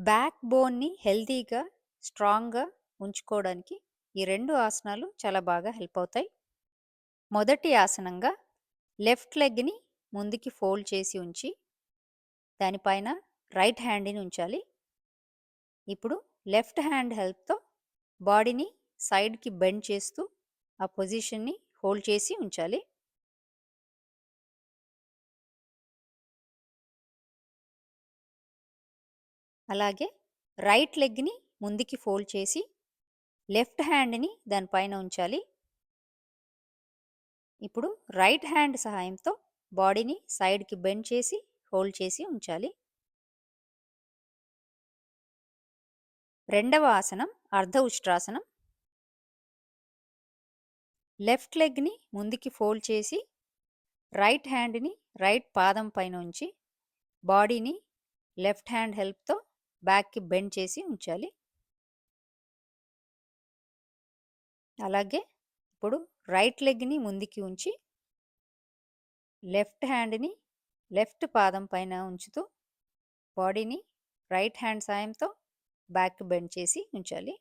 Back బోన్ని హెల్తీగా, స్ట్రాంగ్‌గా ఉంచుకోవడానికి ఈ రెండు ఆసనాలు చాలా బాగా హెల్ప్ అవుతాయి. మొదటి ఆసనంగా లెఫ్ట్ లెగ్‌ని ముందుకి ఫోల్డ్ చేసి ఉంచి, దానిపైన రైట్ హ్యాండ్‌ని ఉంచాలి. ఇప్పుడు లెఫ్ట్ హ్యాండ్ హెల్ప్‌తో బాడీని సైడ్‌కి బెండ్ చేస్తూ ఆ పొజిషన్‌ని హోల్డ్ చేసి ఉంచాలి. అలాగే రైట్ లెగ్‌ని ముందుకి ఫోల్డ్ చేసి, లెఫ్ట్ హ్యాండ్‌ని దానిపైన ఉంచాలి. ఇప్పుడు రైట్ హ్యాండ్ సహాయంతో బాడీని సైడ్‌కి బెండ్ చేసి, హోల్డ్ చేసి ఉంచాలి. రెండవ ఆసనం అర్ధ ఉష్ట్రాసనం. లెఫ్ట్ లెగ్‌ని ముందుకి ఫోల్డ్ చేసి, రైట్ హ్యాండ్‌ని రైట్ పాదం పైన ఉంచి, బాడీని లెఫ్ట్ హ్యాండ్ హెల్ప్‌తో బ్యాక్‌కి బెండ్ చేసి ఉంచాలి. అలాగే ఇప్పుడు రైట్ లెగ్‌ని ముందుకి ఉంచి లెఫ్ట్ హ్యాండ్‌ని లెఫ్ట్ పాదం పైన ఉంచుతూ, బాడీని రైట్ హ్యాండ్ సాయంతో బ్యాక్‌కి బెండ్ చేసి ఉంచాలి.